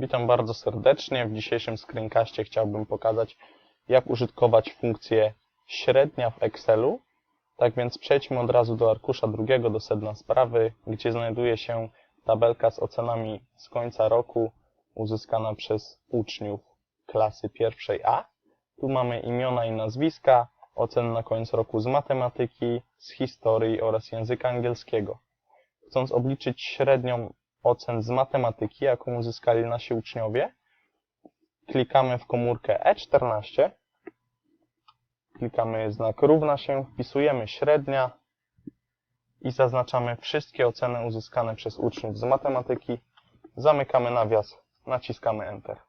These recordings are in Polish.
Witam bardzo serdecznie. W dzisiejszym screencastie chciałbym pokazać, jak użytkować funkcję średnia w Excelu. Tak więc przejdźmy od razu do arkusza drugiego, do sedna sprawy, gdzie znajduje się tabelka z ocenami z końca roku uzyskana przez uczniów klasy pierwszej A. Tu mamy imiona i nazwiska, oceny na koniec roku z matematyki, z historii oraz języka angielskiego. Chcąc obliczyć średnią ocen z matematyki, jaką uzyskali nasi uczniowie, klikamy w komórkę E14, klikamy znak równa się, wpisujemy średnia i zaznaczamy wszystkie oceny uzyskane przez uczniów z matematyki, zamykamy nawias, naciskamy Enter.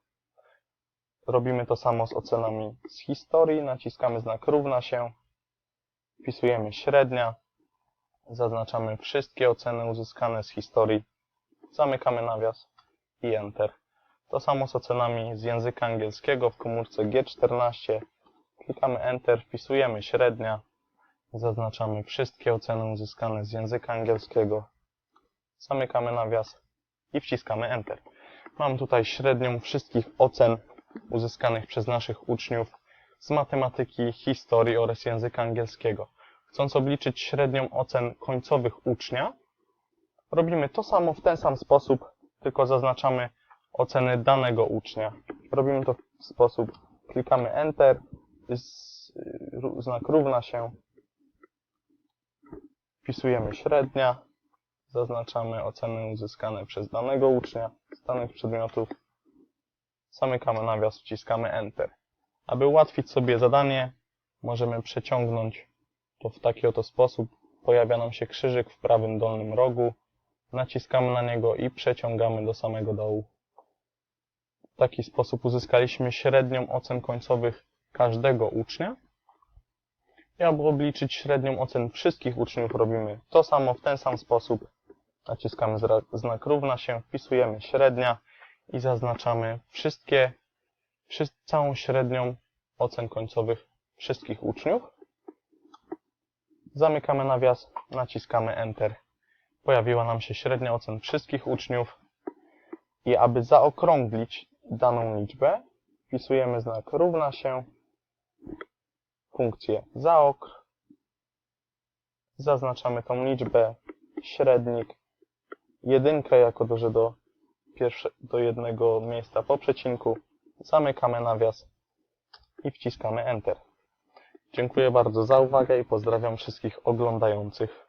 Robimy to samo z ocenami z historii, naciskamy znak równa się, wpisujemy średnia, zaznaczamy wszystkie oceny uzyskane z historii, zamykamy nawias i Enter. To samo z ocenami z języka angielskiego w komórce G14. Klikamy Enter, wpisujemy średnia, zaznaczamy wszystkie oceny uzyskane z języka angielskiego, zamykamy nawias i wciskamy Enter. Mam tutaj średnią wszystkich ocen uzyskanych przez naszych uczniów z matematyki, historii oraz języka angielskiego. Chcąc obliczyć średnią ocen końcowych ucznia, robimy to samo w ten sam sposób, tylko zaznaczamy oceny danego ucznia. Robimy to w sposób, klikamy Enter, ró- znak równa się, wpisujemy średnia, zaznaczamy oceny uzyskane przez danego ucznia z danych przedmiotów, zamykamy nawias, wciskamy Enter. Aby ułatwić sobie zadanie, możemy przeciągnąć to w taki oto sposób. Pojawia nam się krzyżyk w prawym dolnym rogu, naciskamy na niego i przeciągamy do samego dołu. W taki sposób uzyskaliśmy średnią ocen końcowych każdego ucznia. I aby obliczyć średnią ocen wszystkich uczniów robimy to samo w ten sam sposób. Naciskamy znak równa się, wpisujemy średnia i zaznaczamy wszystkie, wszy- całą średnią ocen końcowych wszystkich uczniów. Zamykamy nawias, naciskamy Enter pojawiła nam się średnia ocen wszystkich uczniów i aby zaokrąglić daną liczbę, wpisujemy znak równa się, funkcję zaokr, zaznaczamy tą liczbę, średnik, jedynkę jako że do, pierwsze, do jednego miejsca po przecinku, zamykamy nawias i wciskamy Enter. Dziękuję bardzo za uwagę i pozdrawiam wszystkich oglądających.